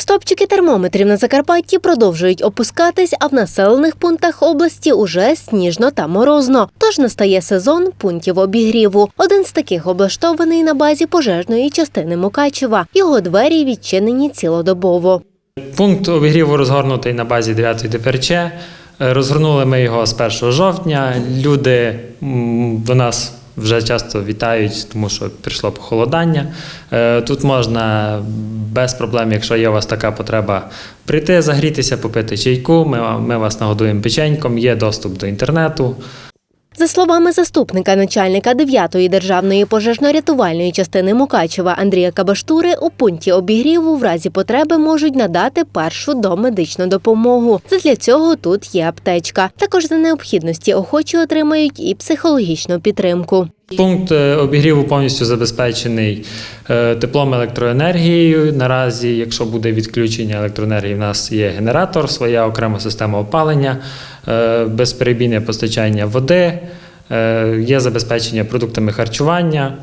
Стопчики термометрів на Закарпатті продовжують опускатись, а в населених пунктах області уже сніжно та морозно. Тож настає сезон пунктів обігріву. Один з таких облаштований на базі пожежної частини Мукачева. Його двері відчинені цілодобово. Пункт обігріву розгорнутий на базі 9 ДПРЧ. Розгорнули ми його з 1 жовтня. Люди до нас вже часто вітають, тому що прийшло похолодання. Е, Тут можна без проблем, якщо є у вас така потреба, прийти, загрітися, попити чайку. Ми, ми вас нагодуємо печеньком, є доступ до інтернету. За словами заступника начальника 9-ї державної пожежно-рятувальної частини Мукачева Андрія Кабаштури, у пункті обігріву в разі потреби можуть надати першу домедичну допомогу. Задля цього тут є аптечка. Також за необхідності охочі отримають і психологічну підтримку. Пункт е, обігріву повністю забезпечений е, теплом електроенергією. Наразі, якщо буде відключення електроенергії, в нас є генератор, своя окрема система опалення, е, безперебійне постачання води, є забезпечення продуктами харчування,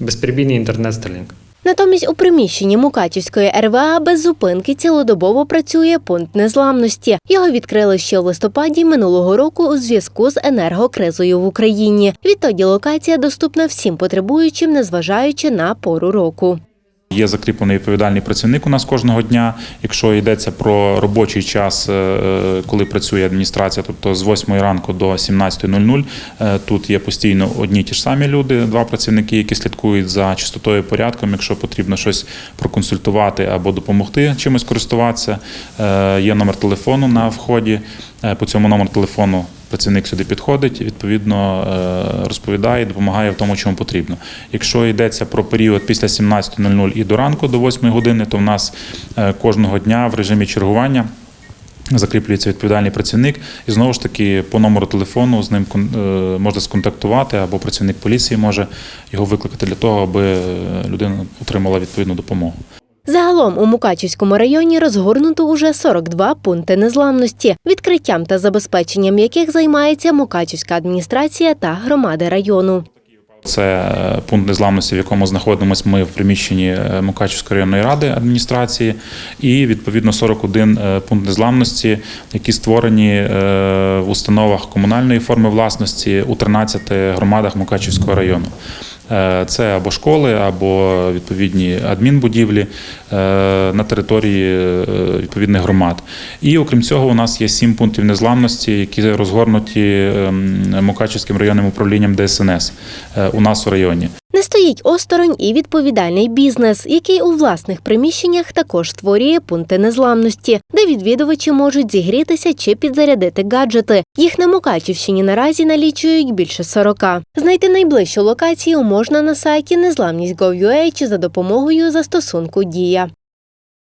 безперебійний інтернет Starlink. Натомість у приміщенні Мукачівської РВА без зупинки цілодобово працює пункт незламності. Його відкрили ще в листопаді минулого року у зв'язку з енергокризою в Україні. Відтоді локація доступна всім потребуючим, незважаючи на пору року. Є закріплений відповідальний працівник у нас кожного дня. Якщо йдеться про робочий час, е, коли працює адміністрація, тобто з 8 ранку до 17.00, е, тут є постійно одні ті ж самі люди, два працівники, які слідкують за чистотою і порядком. Якщо потрібно щось проконсультувати або допомогти чимось користуватися, е, є номер телефону на вході. Е, По цьому номеру телефону працівник сюди підходить, відповідно е, розповідає, допомагає в тому, чому потрібно. Якщо йдеться про період після 17.00 і до ранку, до 8 години, то в нас е, кожного дня в режимі чергування. Закріплюється відповідальний працівник, і знову ж таки по номеру телефону з ним е, можна сконтактувати, або працівник поліції може його викликати для того, аби людина отримала відповідну допомогу. Загалом у Мукачівському районі розгорнуто уже 42 пункти незламності, відкриттям та забезпеченням яких займається Мукачівська адміністрація та громади району. Це е, пункт незламності, в якому знаходимося ми в приміщенні е, Мукачівської районної ради адміністрації, і відповідно 41 е, пункт незламності, які створені в установах комунальної форми власності у 13 громадах Мукачівського району. Е, Це або школи, або відповідні адмінбудівлі е, на території е, відповідних громад. І окрім цього, у нас є сім пунктів незламності, які розгорнуті ем, Мукачівським районним управлінням ДСНС у нас у районі. Не стоїть осторонь і відповідальний бізнес, який у власних приміщеннях також створює пункти незламності, де відвідувачі можуть зігрітися чи підзарядити гаджети. Їх на Мукачівщині наразі налічують більше 40. Знайти найближчу локацію можна на сайті незламність.gov.ua чи за допомогою застосунку Дія.